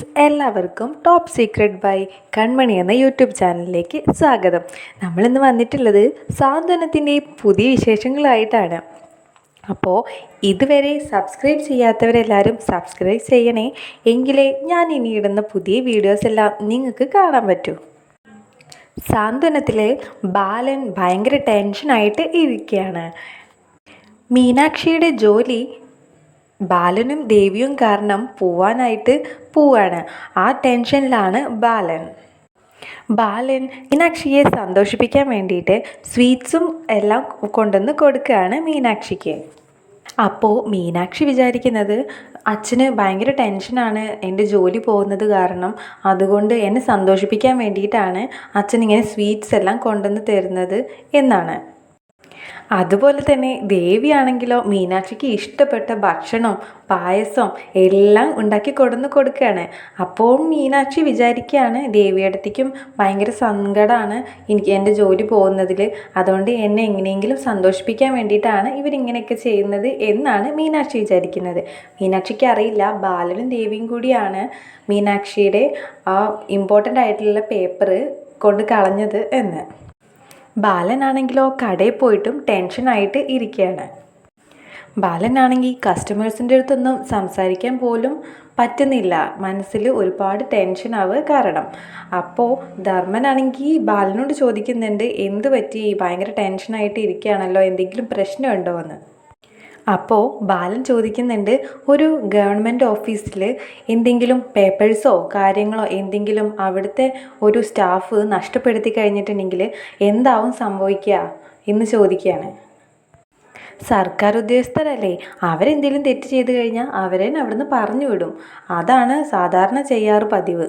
Friends എല്ലാവർക്കും top secret by കൺമണി എന്ന YouTube ചാനലിലേക്ക് സ്വാഗതം. നമ്മളിന്ന് വന്നിട്ടുള്ളത് സാന്ത്വനത്തിന്റെ പുതിയ വിശേഷങ്ങളായിട്ടാണ്. അപ്പോൾ ഇതുവരെ സബ്സ്ക്രൈബ് ചെയ്യാത്തവരെല്ലാവരും സബ്സ്ക്രൈബ് ചെയ്യണേ. എങ്കിലേ ഞാൻ ഇനി ഇടുന്ന പുതിയ വീഡിയോസ് എല്ലാം നിങ്ങൾക്ക് കാണാൻ പറ്റൂ. സാന്ത്വനത്തിലെ ബാലൻ ഭയങ്കര ടെൻഷനായിട്ട് ഇരിക്കുകയാണ്. മീനാക്ഷിയുടെ ജോലി ബാലനും ദേവിയും കാരണം പോവാനായിട്ട് പോവാണ്. ആ ടെൻഷനിലാണ് ബാലൻ. ബാലൻ മീനാക്ഷിയെ സന്തോഷിപ്പിക്കാൻ വേണ്ടിയിട്ട് സ്വീറ്റ്സും എല്ലാം കൊണ്ടുവന്ന് കൊടുക്കുകയാണ് മീനാക്ഷിക്ക്. അപ്പോൾ മീനാക്ഷി വിചാരിക്കുന്നത് അച്ഛന് ഭയങ്കര ടെൻഷനാണ് എന്റെ ജോലി പോകുന്നത് കാരണം അതുകൊണ്ട് എന്നെ സന്തോഷിപ്പിക്കാൻ വേണ്ടിയിട്ടാണ് അച്ഛൻ ഇങ്ങനെ സ്വീറ്റ്സ് എല്ലാം കൊണ്ടുവന്ന് തരുന്നത് എന്നാണ്. അതുപോലെ തന്നെ ദേവിയാണെങ്കിലോ മീനാക്ഷിക്ക് ഇഷ്ടപ്പെട്ട ഭക്ഷണം പായസം എല്ലാം ഉണ്ടാക്കി കൊടുന്ന് കൊടുക്കുകയാണ്. അപ്പോൾ മീനാക്ഷി വിചാരിക്കുകയാണ് ദേവിയടത്തേക്കും ഭയങ്കര സങ്കടമാണ് എനിക്ക് എന്റെ ജോലി പോകുന്നതിൽ അതുകൊണ്ട് എന്നെ എങ്ങനെയെങ്കിലും സന്തോഷിപ്പിക്കാൻ വേണ്ടിയിട്ടാണ് ഇവരിങ്ങനെയൊക്കെ ചെയ്യുന്നത് എന്നാണ് മീനാക്ഷി വിചാരിക്കുന്നത്. മീനാക്ഷിക്ക് അറിയില്ല ബാലനും ദേവിയും കൂടിയാണ് മീനാക്ഷിയുടെ ആ ഇമ്പോർട്ടന്റ് ആയിട്ടുള്ള പേപ്പർ കൊണ്ട് കളഞ്ഞത് എന്ന്. ബാലനാണെങ്കിലോ കടയിൽ പോയിട്ടും ടെൻഷനായിട്ട് ഇരിക്കുകയാണ് ബാലനാണെങ്കിൽ കസ്റ്റമേഴ്സിന്റെ അടുത്തൊന്നും സംസാരിക്കാൻ പോലും പറ്റുന്നില്ല. മനസ്സിൽ ഒരുപാട് ടെൻഷൻ ആവുക കാരണം. അപ്പോൾ ധർമ്മനാണെങ്കിൽ ബാലനോട് ചോദിക്കുന്നുണ്ട് എന്ത് പറ്റി? ഭയങ്കര ടെൻഷനായിട്ട് ഇരിക്കുകയാണല്ലോ? എന്തെങ്കിലും പ്രശ്നമുണ്ടോ? എന്ന്. അപ്പോൾ ബാലൻ ചോദിക്കുന്നുണ്ട് ഒരു ഗവൺമെന്റ് ഓഫീസിൽ എന്തെങ്കിലും പേപ്പേഴ്സോ കാര്യങ്ങളോ എന്തെങ്കിലും അവിടുത്തെ ഒരു സ്റ്റാഫ് നഷ്ടപ്പെടുത്തി കഴിഞ്ഞിട്ടുണ്ടെങ്കിൽ എന്താവും സംഭവിക്കുക? എന്ന് ചോദിക്കുകയാണ്. സർക്കാർ ഉദ്യോഗസ്ഥരല്ലേ അവരെന്തെങ്കിലും തെറ്റ് ചെയ്ത് കഴിഞ്ഞാൽ അവരെ അവിടുന്ന് പറഞ്ഞു വിടും. അതാണ് സാധാരണ ചെയ്യാറ് പതിവ്.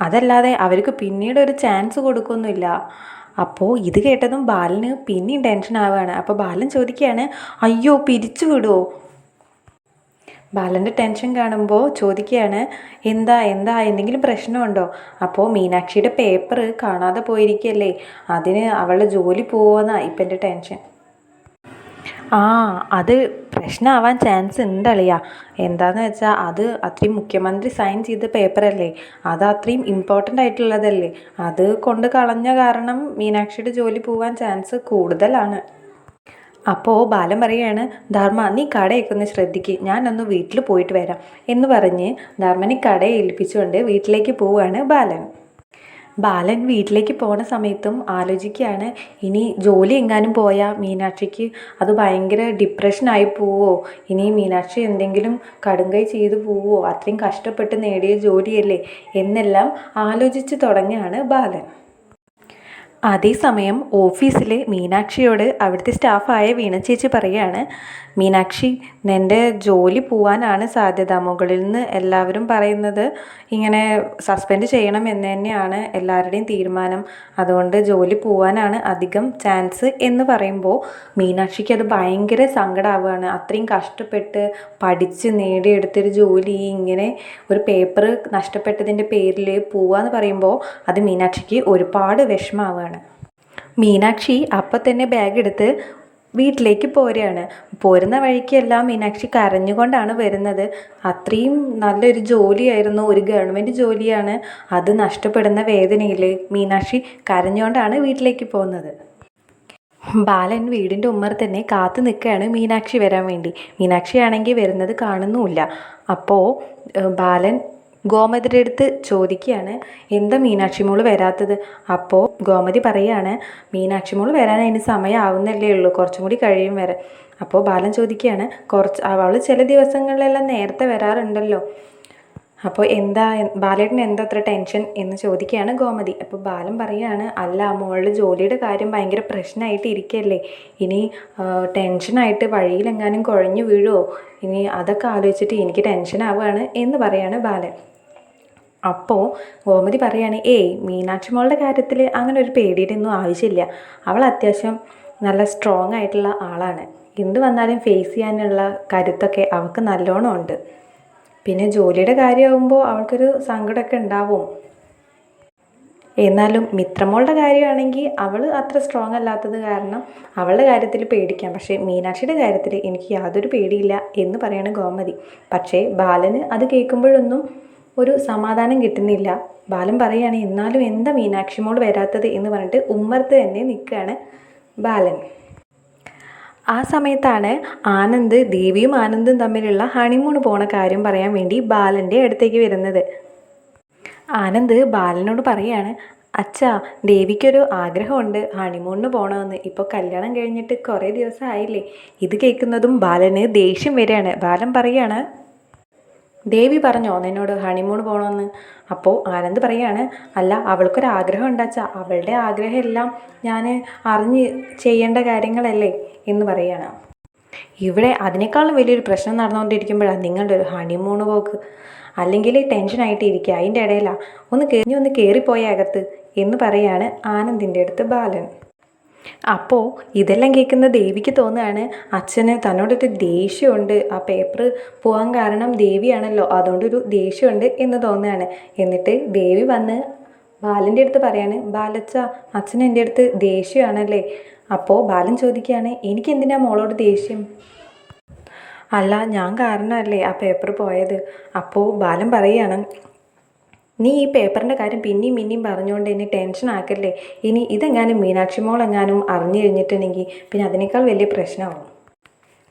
അതല്ലാതെ അവർക്ക് പിന്നീട് ഒരു ചാൻസ് കൊടുക്കൊന്നുമില്ല. അപ്പോൾ ഇത് കേട്ടതും ബാലന് പിന്നെയും ടെൻഷൻ ആവുകയാണ് അപ്പോൾ ബാലൻ ചോദിക്കുകയാണ് അയ്യോ പിരിച്ചു വിടുമോ ബാലന്റെ ടെൻഷൻ കാണുമ്പോൾ ചോദിക്കുകയാണ് എന്താ എന്താ എന്തെങ്കിലും പ്രശ്നമുണ്ടോ? അപ്പോൾ മീനാക്ഷിയുടെ പേപ്പർ കാണാതെ പോയിരിക്കുകയല്ലേ? അതിന് അവളുടെ ജോലി പോവുമെന്നാണ് ഇപ്പം എന്റെ ടെൻഷൻ ആ അത് പ്രശ്നമാവാൻ ചാൻസ് ഉണ്ട് അളിയ എന്താന്ന് വെച്ചാൽ അത് അത്രയും മുഖ്യമന്ത്രി സൈൻ ചെയ്ത പേപ്പറല്ലേ അത് അത്രയും ഇമ്പോർട്ടന്റ് ആയിട്ടുള്ളതല്ലേ? അത് കൊണ്ട് കളഞ്ഞ കാരണം മീനാക്ഷിയുടെ ജോലി പോവാൻ ചാൻസ് കൂടുതലാണ്. അപ്പോൾ ബാലൻ പറയാണ് ധർമ്മ നീ കടയൊക്കെ ഒന്ന് ശ്രദ്ധിക്ക്. ഞാനൊന്ന് വീട്ടിൽ പോയിട്ട് വരാം. എന്ന് പറഞ്ഞ് ധർമ്മനെ കടയെ ഏൽപ്പിച്ചുകൊണ്ട് വീട്ടിലേക്ക് പോവുകയാണ് ബാലൻ. ബാലൻ വീട്ടിലേക്ക് പോണ സമയത്തും ആലോചിക്കുകയാണ്. ഇനി ജോലി എങ്ങാനും പോയാൽ മീനാക്ഷിക്ക് അത് ഭയങ്കര ഡിപ്രഷനായി പോവോ? ഇനി മീനാക്ഷി എന്തെങ്കിലും കടുങ്കൈ ചെയ്തു പോവോ? അത്രയും കഷ്ടപ്പെട്ട് നേടിയ ജോലിയല്ലേ? എന്നെല്ലാം ആലോചിച്ച് തുടങ്ങുകയാണ് ബാലൻ. അതേസമയം ഓഫീസിൽ മീനാക്ഷിയോട് അവിടുത്തെ സ്റ്റാഫായ വീണ ചേച്ചി പറയുകയാണ് മീനാക്ഷി നിന്റെ ജോലി പോവാനാണ് സാധ്യത. മുകളിൽ നിന്ന് എല്ലാവരും പറയുന്നത് ഇങ്ങനെ സസ്പെൻഡ് ചെയ്യണം എന്ന് തന്നെയാണ് എല്ലാവരുടെയും തീരുമാനം. അതുകൊണ്ട് ജോലി പോവാനാണ് അധികം ചാൻസ് എന്ന് പറയുമ്പോൾ മീനാക്ഷിക്ക് അത് ഭയങ്കര സങ്കടമാവുകയാണ് അത്രയും കഷ്ടപ്പെട്ട് പഠിച്ച് നേടിയെടുത്തൊരു ജോലി ഇങ്ങനെ ഒരു പേപ്പർ നഷ്ടപ്പെട്ടതിന്റെ പേരിൽ പോവാന്ന് പറയുമ്പോൾ അത് മീനാക്ഷിക്ക് ഒരുപാട് വിഷമാവുകയാണ് മീനാക്ഷി അപ്പം തന്നെ ബാഗ് എടുത്ത് വീട്ടിലേക്ക് പോരുകയാണ്. പോരുന്ന വഴിക്കെല്ലാം മീനാക്ഷി കരഞ്ഞുകൊണ്ടാണ് വരുന്നത്. അത്രയും നല്ലൊരു ജോലിയായിരുന്നു ഒരു ഗവൺമെന്റ് ജോലിയാണ്. അത് നഷ്ടപ്പെടുന്ന വേദനയിൽ മീനാക്ഷി കരഞ്ഞുകൊണ്ടാണ് വീട്ടിലേക്ക് പോകുന്നത്. ബാലൻ വീടിന്റെ ഉമ്മർ തന്നെ കാത്തു നിൽക്കുകയാണ് മീനാക്ഷി വരാൻ വേണ്ടി. മീനാക്ഷി ആണെങ്കിൽ വരുന്നത് കാണുന്നുമില്ല. അപ്പോൾ ബാലൻ ഗോമതിയുടെ അടുത്ത് ചോദിക്കുകയാണ് എന്താ മീനാക്ഷി മോൾ വരാത്തത്? അപ്പോൾ ഗോമതി പറയുകയാണ് മീനാക്ഷി മോൾ വരാൻ അതിന് സമയമാവുന്നല്ലേ ഉള്ളൂ കുറച്ചും കൂടി കഴിയും വരെ അപ്പോൾ ബാലൻ ചോദിക്കുകയാണ് കുറച്ച് അവൾ ചില ദിവസങ്ങളിലെല്ലാം നേരത്തെ വരാറുണ്ടല്ലോ. അപ്പോൾ എന്താ ബാലേട്ടന് എന്താ അത്ര ടെൻഷൻ എന്ന് ചോദിക്കുകയാണ് ഗോമതി. അപ്പോൾ ബാലൻ പറയുകയാണ് അല്ല മോളുടെ ജോലിയുടെ കാര്യം ഭയങ്കര പ്രശ്നമായിട്ട് ഇരിക്കല്ലേ. ഇനി ടെൻഷനായിട്ട് വഴിയിലെങ്ങാനും കുഴഞ്ഞു വീഴുമോ ഇനി അതൊക്കെ ആലോചിച്ചിട്ട് എനിക്ക് ടെൻഷൻ ആവുകയാണ് എന്ന് പറയാണ് ബാലൻ. അപ്പോൾ ഗോമതി പറയാണ് ഏയ് മീനാക്ഷി മോളുടെ കാര്യത്തിൽ അങ്ങനെ ഒരു പേടിയുടെ ഒന്നും ആവശ്യമില്ല. അവൾ അത്യാവശ്യം നല്ല സ്ട്രോങ് ആയിട്ടുള്ള ആളാണ്. എന്ത് വന്നാലും ഫേസ് ചെയ്യാനുള്ള കരുത്തൊക്കെ അവൾക്ക് നല്ലോണം ഉണ്ട്. പിന്നെ ജോലിയുടെ കാര്യമാകുമ്പോൾ അവൾക്കൊരു സങ്കടമൊക്കെ ഉണ്ടാവും. എന്നാലും മിത്രമോളുടെ കാര്യമാണെങ്കിൽ അവൾ അത്ര സ്ട്രോങ് അല്ലാത്തത് കാരണം അവളുടെ കാര്യത്തിൽ പേടിക്കാം. പക്ഷേ മീനാക്ഷിയുടെ കാര്യത്തിൽ എനിക്ക് യാതൊരു പേടിയില്ല എന്ന് പറയാണ് ഗോമതി. പക്ഷേ ബാലന് അത് കേൾക്കുമ്പോഴൊന്നും ഒരു സമാധാനം കിട്ടുന്നില്ല. ബാലൻ പറയുകയാണ് എന്നാലും എന്താ മീനാക്ഷി മോൾ വരാത്തത്? എന്ന് പറഞ്ഞിട്ട് ഉമ്മർത്ത് തന്നെ നിൽക്കുകയാണ് ബാലൻ. ആ സമയത്താണ് ആനന്ദ് ദേവിയും ആനന്ദും തമ്മിലുള്ള ഹണിമൂൺ പോണ കാര്യം പറയാൻ വേണ്ടി ബാലന്റെ അടുത്തേക്ക് വരുന്നത്. ആനന്ദ് ബാലനോട് പറയാണ് അച്ഛാ ദേവിക്കൊരു ആഗ്രഹമുണ്ട് ഹണിമൂണിന് പോകണമെന്ന് ഇപ്പോൾ കല്യാണം കഴിഞ്ഞിട്ട് കുറേ ദിവസം ആയില്ലേ ഇത് കേൾക്കുന്നതും ബാലന് ദേഷ്യം വരികയാണ്. ബാലൻ പറയാണ് ദേവി പറഞ്ഞോ നിന്നോട് ഹണിമൂൺ പോകണമെന്ന് അപ്പോൾ ആനന്ദ് പറയാണ് അല്ല അവൾക്കൊരു ആഗ്രഹം ഉണ്ടാച്ചാൽ അവളുടെ ആഗ്രഹം എല്ലാം ഞാൻ അറിഞ്ഞ് ചെയ്യേണ്ട കാര്യങ്ങളല്ലേ എന്ന് പറയാണ്. ഇവിടെ അതിനേക്കാളും വലിയൊരു പ്രശ്നം നടന്നുകൊണ്ടിരിക്കുമ്പോഴാണ് നിങ്ങളുടെ ഒരു ഹണിമൂൺ പോക്ക്. അല്ലെങ്കിൽ ടെൻഷനായിട്ട് ഇരിക്കുക അതിന്റെ ഇടയിലാണ് ഒന്ന് കഴിഞ്ഞ് ഒന്ന് കയറിപ്പോയ അകത്ത് എന്ന് പറയാണ് ആനന്ദിന്റെ അടുത്ത് ബാലൻ. അപ്പോൾ ഇതെല്ലാം കേൾക്കുന്ന ദേവിക്ക് തോന്നുകയാണ് അച്ഛന് തന്നോടൊരു ദേഷ്യമുണ്ട്. ആ പേപ്പർ പോകാൻ കാരണം ദേവിയാണല്ലോ അതുകൊണ്ടൊരു ദേഷ്യമുണ്ട് എന്ന് തോന്നുകയാണ്. എന്നിട്ട് ദേവി വന്ന് ബാലന്റെ അടുത്ത് പറയാണ് ബാലച്ച അച്ഛൻ എന്റെ അടുത്ത് ദേഷ്യമാണല്ലേ? അപ്പോൾ ബാലൻ ചോദിക്കുകയാണ് എനിക്ക് എന്തിനാ മോളോട് ദേഷ്യം? അല്ല ഞാൻ കാരണമല്ലേ ആ പേപ്പർ പോയത്. അപ്പോൾ ബാലൻ പറയുകയാണ് നീ ഈ പേപ്പറിന്റെ കാര്യം പിന്നെയും പിന്നെയും പറഞ്ഞുകൊണ്ട് എന്നെ ടെൻഷൻ ആക്കല്ലേ? ഇനി ഇതെങ്ങാനും മീനാക്ഷി മോൾ എങ്ങാനും അറിഞ്ഞു കഴിഞ്ഞിട്ടുണ്ടെങ്കിൽ പിന്നെ അതിനേക്കാൾ വലിയ പ്രശ്നമാവും.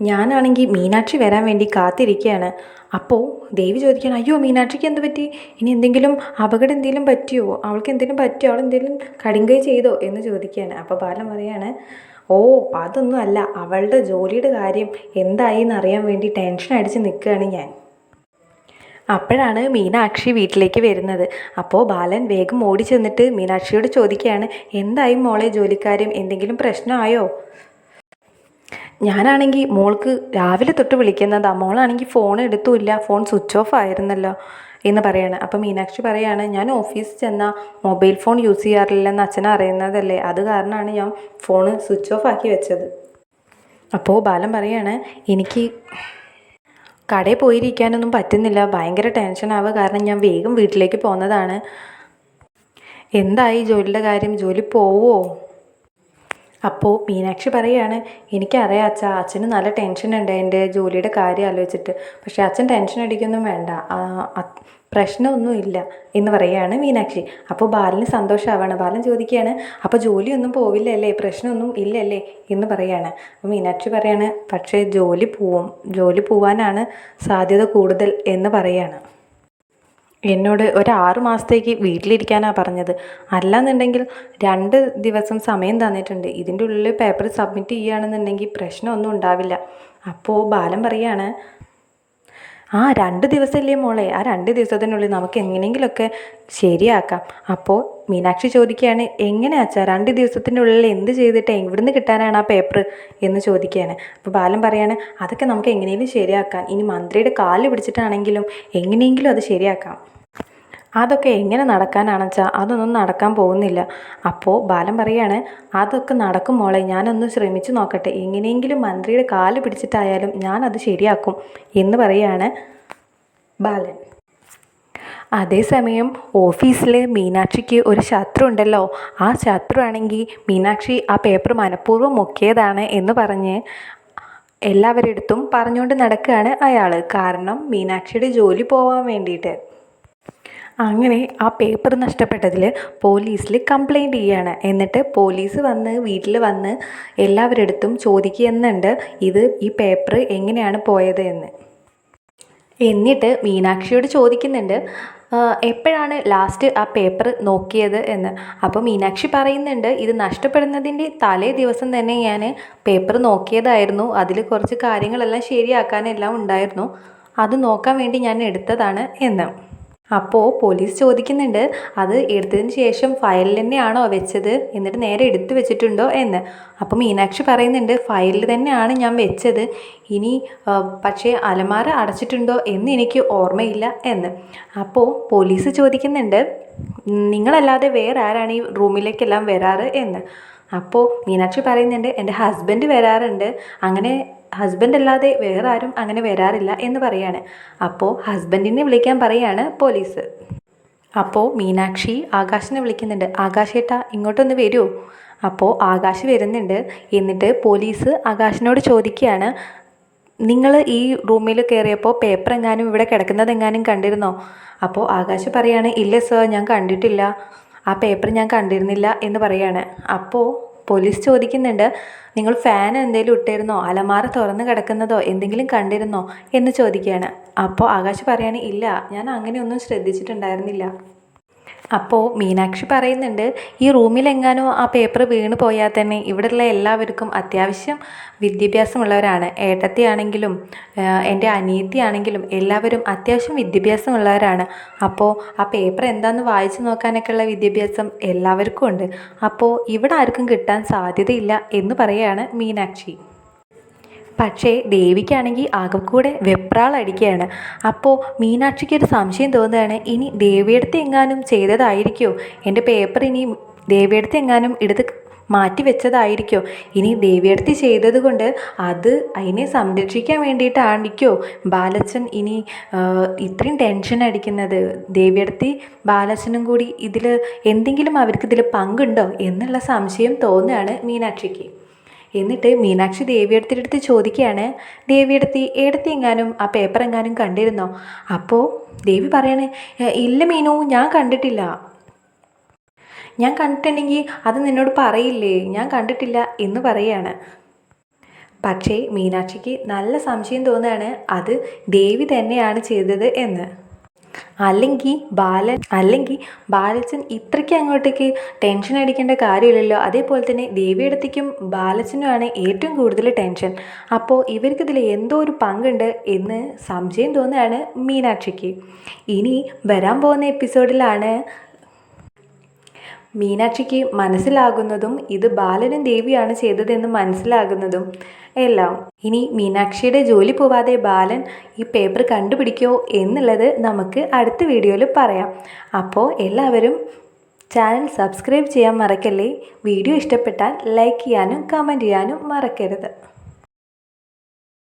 ഞാനാണെങ്കിൽ മീനാക്ഷി വരാൻ വേണ്ടി കാത്തിരിക്കുകയാണ്. അപ്പോൾ ദേവി ചോദിക്കുകയാണ് അയ്യോ മീനാക്ഷിക്ക് എന്ത് പറ്റി? ഇനി എന്തെങ്കിലും അപകടം എന്തെങ്കിലും പറ്റിയോ? അവൾക്ക് എന്തെങ്കിലും പറ്റിയോ? അവൾ എന്തെങ്കിലും കടുങ്കൈ ചെയ്തോ? എന്ന് ചോദിക്കുകയാണ്. അപ്പോൾ ബാലൻ പറയാണ് ഓ അതൊന്നും അല്ല. അവളുടെ ജോലിയുടെ കാര്യം എന്തായി എന്നറിയാൻ വേണ്ടി ടെൻഷൻ അടിച്ച് നിൽക്കുകയാണ് ഞാൻ. അപ്പോഴാണ് മീനാക്ഷി വീട്ടിലേക്ക് വരുന്നത്. അപ്പോൾ ബാലൻ വേഗം ഓടി ചെന്നിട്ട് മീനാക്ഷിയോട് ചോദിക്കുകയാണ് എന്തായി മോളെ ജോലിക്കാരും എന്തെങ്കിലും പ്രശ്നമായോ? ഞാനാണെങ്കിൽ മോൾക്ക് രാവിലെ തൊട്ട് വിളിക്കുന്നതാ മോളാണെങ്കിൽ ഫോൺ എടുത്തുമില്ല ഫോൺ സ്വിച്ച് ഓഫ് ആയിരുന്നല്ലോ എന്ന് പറയാണ്. അപ്പം മീനാക്ഷി പറയാണ് ഞാൻ ഓഫീസിൽ ചെന്നാൽ മൊബൈൽ ഫോൺ യൂസ് ചെയ്യാറില്ലെന്ന് അച്ഛൻ അറിയുന്നതല്ലേ അത് കാരണമാണ് ഞാൻ ഫോൺ സ്വിച്ച് ഓഫ് ആക്കി വെച്ചത്. അപ്പോൾ ബാലൻ പറയാണ് എനിക്ക് കടയിൽ പോയിരിക്കാനൊന്നും പറ്റുന്നില്ല. ഭയങ്കര ടെൻഷനാവുക കാരണം ഞാൻ വേഗം വീട്ടിലേക്ക് പോകുന്നതാണ് എന്തായി ജോലിയുടെ കാര്യം? ജോലി പോവോ? അപ്പോൾ മീനാക്ഷി പറയാണ് എനിക്കറിയാം അച്ഛ അച്ഛന് നല്ല ടെൻഷൻ ഉണ്ട് എന്റെ ജോലിയുടെ കാര്യം ആലോചിച്ചിട്ട്. പക്ഷേ അച്ഛൻ ടെൻഷൻ അടിക്കൊന്നും വേണ്ട. പ്രശ്നമൊന്നുമില്ല എന്ന് പറയുകയാണ് മീനാക്ഷി. അപ്പോൾ ബാലന് സന്തോഷമാവാണ്. ബാലൻ ചോദിക്കുകയാണ് അപ്പോൾ ജോലിയൊന്നും പോവില്ലല്ലേ? പ്രശ്നമൊന്നും ഇല്ലല്ലേ? എന്ന് പറയുകയാണ്. അപ്പോൾ മീനാക്ഷി പറയാണ് പക്ഷേ ജോലി പോവും. ജോലി പോവാനാണ് സാധ്യത കൂടുതൽ എന്ന് പറയാണ് എന്നോട് ഒരു മാസത്തേക്ക് വീട്ടിലിരിക്കാനാണ് പറഞ്ഞത്. അല്ലാന്നുണ്ടെങ്കിൽ രണ്ട് ദിവസം സമയം തന്നിട്ടുണ്ട്. ഇതിന്റെ ഉള്ളിൽ പേപ്പർ സബ്മിറ്റ് ചെയ്യുകയാണെന്നുണ്ടെങ്കിൽ പ്രശ്നമൊന്നും ഉണ്ടാവില്ല. അപ്പോൾ ബാലൻ പറയാണ് ആ രണ്ട് ദിവസമല്ലേ മോളെ? ആ രണ്ട് ദിവസത്തിനുള്ളിൽ നമുക്ക് എങ്ങനെയെങ്കിലുമൊക്കെ ശരിയാക്കാം. അപ്പോൾ മീനാക്ഷി ചോദിക്കുകയാണ് എങ്ങനെ അച്ഛാ? രണ്ട് ദിവസത്തിനുള്ളിൽ എന്ത് ചെയ്തിട്ട്? എവിടുന്ന് കിട്ടാനാണ് ആ പേപ്പർ എന്ന് ചോദിക്കുകയാണ്. അപ്പോൾ ബാലൻ പറയാണ് അതൊക്കെ നമുക്ക് എങ്ങനെയെങ്കിലും ശരിയാക്കാം. ഇനി മന്ത്രിയുടെ കാൽ പിടിച്ചിട്ടാണെങ്കിലും എങ്ങനെയെങ്കിലും അത് ശരിയാക്കാം. അതൊക്കെ എങ്ങനെ നടക്കാനാണെന്ന് വെച്ചാൽ അതൊന്നും നടക്കാൻ പോകുന്നില്ല. അപ്പോൾ ബാലൻ പറയാണ് അതൊക്കെ നടക്കും മോളെ ഞാനൊന്ന് ശ്രമിച്ചു നോക്കട്ടെ. എങ്ങനെയെങ്കിലും മന്ത്രിയുടെ കാൽ പിടിച്ചിട്ടായാലും അത് ശരിയാക്കും എന്ന് പറയാണ് ബാലൻ. അതേസമയം ഓഫീസിൽ മീനാക്ഷിക്ക് ഒരു ശത്രു ഉണ്ടല്ലോ. ആ ശത്രു ആണെങ്കിൽ മീനാക്ഷി ആ പേപ്പർ മനഃപൂർവം മുക്കിയതാണ് എന്ന് പറഞ്ഞ് എല്ലാവരുടെ അടുത്തും പറഞ്ഞുകൊണ്ട് നടക്കുകയാണ് അയാൾ കാരണം മീനാക്ഷിയുടെ ജോലി പോവാൻ വേണ്ടിയിട്ട്. അങ്ങനെ ആ പേപ്പർ നഷ്ടപ്പെട്ടതിൽ പോലീസിൽ കംപ്ലൈന്റ് ചെയ്യുകയാണ് എന്നിട്ട് പോലീസ് വന്ന് വീട്ടിൽ വന്ന് എല്ലാവരുടെ അടുത്തും ചോദിക്കുന്നുണ്ട് ഇത് ഈ പേപ്പർ എങ്ങനെയാണ് പോയത്? എന്ന്. എന്നിട്ട് മീനാക്ഷിയോട് ചോദിക്കുന്നുണ്ട് എപ്പോഴാണ് ലാസ്റ്റ് ആ പേപ്പർ നോക്കിയത്? എന്ന്. അപ്പോൾ മീനാക്ഷി പറയുന്നുണ്ട് ഇത് നഷ്ടപ്പെടുന്നതിന്റെ തലേ ദിവസം തന്നെ ഞാൻ പേപ്പർ നോക്കിയതായിരുന്നു. അതിൽ കുറച്ച് കാര്യങ്ങളെല്ലാം ശരിയാക്കാനെല്ലാം ഉണ്ടായിരുന്നു. അത് നോക്കാൻ വേണ്ടി ഞാൻ എടുത്തതാണ് എന്ന്. അപ്പോൾ പോലീസ് ചോദിക്കുന്നുണ്ട് അത് എടുത്തതിന് ശേഷം ഫയലിൽ തന്നെയാണോ വെച്ചത്? എന്നിട്ട് നേരെ എടുത്തു വെച്ചിട്ടുണ്ടോ എന്ന്. അപ്പോൾ മീനാക്ഷി പറയുന്നുണ്ട് ഫയലിൽ തന്നെയാണ് ഞാൻ വെച്ചത്. ഇനി പക്ഷേ അലമാര അടച്ചിട്ടുണ്ടോ എന്ന് എനിക്ക് ഓർമ്മയില്ല എന്ന്. അപ്പോൾ പോലീസ് ചോദിക്കുന്നുണ്ട് "ഉം, നിങ്ങളല്ലാതെ വേറെ ആരാണ് ഈ റൂമിലേക്കെല്ലാം വരാറ്? എന്ന്. അപ്പോൾ മീനാക്ഷി പറയുന്നുണ്ട് എന്റെ ഹസ്ബൻഡ് വരാറുണ്ട്. അങ്ങനെ ഹസ്ബൻഡ് അല്ലാതെ വേറെ ആരും അങ്ങനെ വരാറില്ല എന്ന് പറയാണ്. അപ്പോൾ ഹസ്ബൻഡിനെ വിളിക്കാൻ പറയാണ് പോലീസ് അപ്പോൾ മീനാക്ഷി ആകാശിനെ വിളിക്കുന്നുണ്ട്. ആകാശേട്ടാ ഇങ്ങോട്ടൊന്ന് വരൂ. അപ്പോൾ ആകാശ് വരുന്നുണ്ട്. എന്നിട്ട് പോലീസ് ആകാശിനോട് ചോദിക്കുകയാണ് നിങ്ങൾ ഈ റൂമിൽ കയറിയപ്പോൾ പേപ്പർ എങ്ങാനും ഇവിടെ കിടക്കുന്നത് എങ്ങാനും കണ്ടിരുന്നോ? അപ്പോൾ ആകാശ് പറയാണ് ഇല്ല സർ ഞാൻ കണ്ടിട്ടില്ല. ആ പേപ്പർ ഞാൻ കണ്ടിരുന്നില്ല എന്ന് പറയാണ്. അപ്പോൾ പോലീസ് ചോദിക്കുന്നുണ്ട് നിങ്ങൾ ഫാൻ എന്തെങ്കിലും ഇട്ടിരുന്നോ? അലമാര തുറന്ന് കിടക്കുന്നതോ? എന്തെങ്കിലും കണ്ടിരുന്നോ? എന്ന് ചോദിക്കുകയാണ്. അപ്പോൾ ആകാശ് പറയാണ് ഇല്ല ഞാൻ അങ്ങനെയൊന്നും ശ്രദ്ധിച്ചിട്ടുണ്ടായിരുന്നില്ല. അപ്പോൾ മീനാക്ഷി പറയുന്നുണ്ട് ഈ റൂമിലെങ്ങാനോ ആ പേപ്പർ വീണ് പോയാൽ തന്നെ ഇവിടെയുള്ള എല്ലാവർക്കും അത്യാവശ്യം വിദ്യാഭ്യാസമുള്ളവരാണ്. ഏട്ടത്തിയാണെങ്കിലും എന്റെ അനിയത്തിയാണെങ്കിലും എല്ലാവരും അത്യാവശ്യം വിദ്യാഭ്യാസമുള്ളവരാണ്. അപ്പോൾ ആ പേപ്പർ എന്താണെന്ന് വായിച്ചു നോക്കാനൊക്കെയുള്ള വിദ്യാഭ്യാസം എല്ലാവർക്കും ഉണ്ട്. അപ്പോൾ ഇവിടെ ആർക്കും കിട്ടാൻ സാധ്യതയില്ല എന്ന് പറയുകയാണ് മീനാക്ഷി. പക്ഷേ ദേവിക്കാണെങ്കിൽ ആകെക്കൂടെ വെപ്രാളടിക്കുകയാണ് അപ്പോൾ മീനാക്ഷിക്ക് ഒരു സംശയം തോന്നുകയാണ് ഇനി ദേവിയെടുത്ത് എങ്ങാനും ചെയ്തതായിരിക്കുമോ എന്റെ പേപ്പർ ഇനി ദേവിയെടുത്ത് എങ്ങാനും എടുത്ത് മാറ്റി വെച്ചതായിരിക്കോ? ഇനി ദേവിയെടുത്ത് ചെയ്തത് കൊണ്ട് അത് അതിനെ സംരക്ഷിക്കാൻ വേണ്ടിയിട്ടാണിക്കോ ബാലച്ചൻ ഇനി ഇത്രയും ടെൻഷൻ അടിക്കുന്നത്. ദേവിയെടുത്തി ബാലച്ചനും കൂടി ഇതിൽ എന്തെങ്കിലും അവർക്ക് ഇതിൽ പങ്കുണ്ടോ എന്നുള്ള സംശയം തോന്നുകയാണ് മീനാക്ഷിക്ക്. എന്നിട്ട് മീനാക്ഷി ദേവിയെടുത്തിന്റെ അടുത്ത് ചോദിക്കുകയാണ് ദേവിയെടുത്തി ഏടത്തി എങ്ങാനും ആ പേപ്പർ എങ്ങാനും കണ്ടിരുന്നോ? അപ്പോൾ ദേവി പറയണേ ഇല്ല മീനു ഞാൻ കണ്ടിട്ടില്ല. ഞാൻ കണ്ടിട്ടുണ്ടെങ്കിൽ അത് നിന്നോട് പറയില്ലേ? ഞാൻ കണ്ടിട്ടില്ല എന്ന് പറയാണ്. പക്ഷേ മീനാക്ഷിക്ക് നല്ല സംശയം തോന്നുകയാണ് അത് ദേവി തന്നെയാണ് ചെയ്തത് എന്ന്. അല്ലെങ്കിൽ ബാലൻ അല്ലെങ്കിൽ ബാലച്ചൻ ഇത്രയ്ക്ക് അങ്ങോട്ടേക്ക് ടെൻഷൻ അടിക്കേണ്ട കാര്യമില്ലല്ലോ. അതേപോലെ തന്നെ ദേവിയടത്തേക്കും ബാലച്ചനുമാണ് ഏറ്റവും കൂടുതൽ ടെൻഷൻ അപ്പോൾ ഇവർക്കിതിൽ എന്തോ ഒരു പങ്കുണ്ട് എന്ന് സംശയം തോന്നുകയാണ് മീനാക്ഷിക്ക്. ഇനി വരാൻ പോകുന്ന എപ്പിസോഡിലാണ് മീനാക്ഷിക്ക് മനസ്സിലാകുന്നതും ഇത് ബാലനും ദേവിയാണ് ചെയ്തതെന്ന് മനസ്സിലാകുന്നതും എല്ലാം. ഇനി മീനാക്ഷിയുടെ ജോലി പോവാതെ ബാലൻ ഈ പേപ്പർ കണ്ടുപിടിക്കോ എന്നുള്ളത് നമുക്ക് അടുത്ത വീഡിയോയിൽ പറയാം. അപ്പോൾ എല്ലാവരും ചാനൽ സബ്സ്ക്രൈബ് ചെയ്യാൻ മറക്കല്ലേ? വീഡിയോ ഇഷ്ടപ്പെട്ടാൽ ലൈക്ക് ചെയ്യാനും കമന്റ് ചെയ്യാനും മറക്കരുത്.